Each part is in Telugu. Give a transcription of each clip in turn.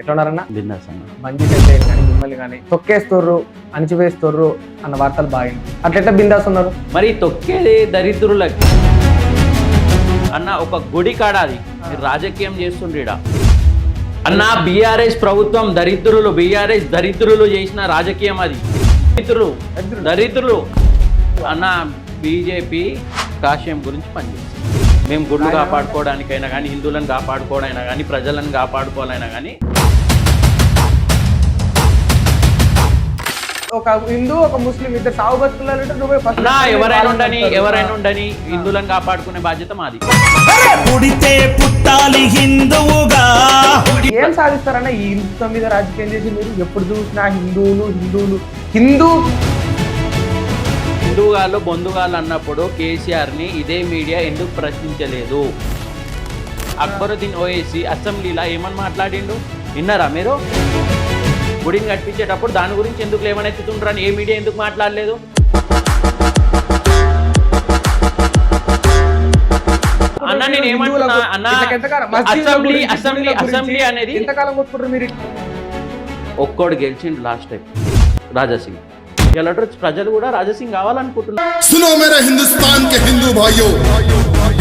ఎట్లా ఉన్నారన్న బిందాస్ అన్న మంచి సెట్ కానీ మిమ్మల్ని కానీ తొక్కేస్తుర్రు అణిచివేస్తుర్రు అన్న వార్తలు బాగా అట్లా ఎట్లా బిందాస్ ఉన్నారు? మరి తొక్కేది దరిద్రులకి. అన్న ఒక గుడి కాడ అది. మీరు రాజకీయం చేస్తుండ్రీడ అన్న బీఆర్ఎస్ ప్రభుత్వం దరిద్రులు బీఆర్ఎస్ దరిద్రులు చేసిన రాజకీయం అది. దరిద్రులు దరిద్రులు. అన్న బీజేపీ కాషాయం గురించి పనిచేస్తుంది. మేము గుళ్ళు కాపాడుకోవడానికైనా కానీ హిందువులను కాపాడుకోవడైనా కానీ ప్రజలను కాపాడుకోవాలైనా కానీ ఒక హిందూ ఒక ముస్లిం ఇద్దరు సాగు బతుకులు నువ్వే అన్న ఎవరైనా ఉండని ఎవరైనా ఉండని హిందువులను కాపాడుకునే బాధ్యత మాది. పుడితే పుట్టాలి హిందువుగా. ఏం సాధిస్తారన్న ఈ హిందుత్వం మీద రాజకీయం చేసి మీరు ఎప్పుడు చూసినా హిందువులు హిందువులు హిందూ హిందువుగాళ్ళు బొందుగాళ్ళు అన్నప్పుడు కేసీఆర్ని ఇదే మీడియా ఎందుకు ప్రశ్నించలేదు? అక్బరుద్దీన్ ఓఏసీ అసెంబ్లీలో ఏమని మాట్లాడిండు? విన్నారా మీరు? గుడిని కట్టించేటప్పుడు దాని గురించి ఎందుకు లేవనెత్తుతుంటారని ఏ మీడియా ఎందుకు మాట్లాడలేదు? అన్న నేను ఏమంటున్నా? అన్న అసెంబ్లీ అసెంబ్లీ అసెంబ్లీ అనేది ఒక్కోడు గెలిచిండు లాస్ట్ టైం. రాజాసింగ్. ఎలాంటి ప్రజలు కూడా రాజసింగ్ కావాలనుకుంటున్నారు.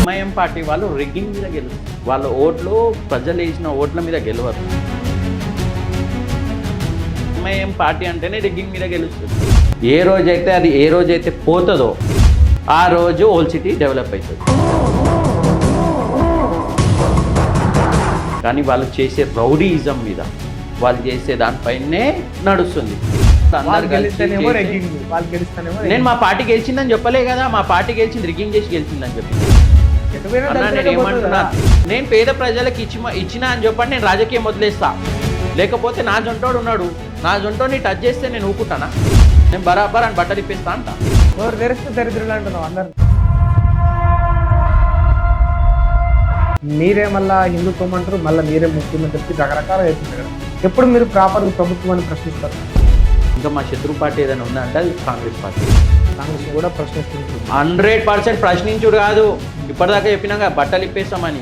ఎంఐఎం పార్టీ వాళ్ళు రిగ్గింగ్ మీద గెలు వాళ్ళ ఓట్లు ప్రజలు వేసిన ఓట్ల మీద గెలవరు. ఎంఐఎం పార్టీ అంటేనే రిగ్గింగ్ మీద గెలుస్తుంది. ఏ రోజైతే అది ఏ రోజైతే పోతుందో ఆ రోజు ఓల్డ్ సిటీ డెవలప్ అవుతుంది. కానీ వాళ్ళు చేసే రౌడీజం మీద వాళ్ళు చేసే దానిపైనే నడుస్తుంది. వాళ్ళు కలిసి. గెలిస్తేనేమో చేసి- రెగ్గింగ్ వాళ్ళు గెలిస్తేనేమో నేను మా పార్టీ గెలిచిందని చెప్పలే కదా మా పార్టీ గెలిచింది రిగ్గింగ్ చేసి గెలిచిందని చెప్పి. నేను ఏమంటున్నా పేద ప్రజలకు ఇచ్చి ఇచ్చినా అని చెప్పండి నేను రాజకీయం వదిలేస్తా. లేకపోతే నా జొంటోడు ఉన్నాడు. నా జొంటోని టచ్ చేస్తే నేను ఊకుంటానా నేను బరాబర్ అని బట్టలు ఇప్పిస్తా అంట. ఎవరు తెరిస్తే దరిద్రులు అంటున్నావు అందరు? మీరే మళ్ళా హిందుత్వం అంటారు మళ్ళీ మీరే చెప్పి రకరకాల ఎప్పుడు మీరు ప్రాపర్ ప్రభుత్వాన్ని ప్రశ్నిస్తారు? ఇంకా మా శత్రు పార్టీ ఏదైనా ఉందా అంటే అది కాంగ్రెస్ పార్టీ. కాంగ్రెస్ కూడా ప్రశ్నిస్తుంది. హండ్రెడ్ పర్సెంట్ ప్రశ్నించుడు కాదు. ఇప్పటిదాకా చెప్పినాక బట్టలు ఇప్పేస్తామని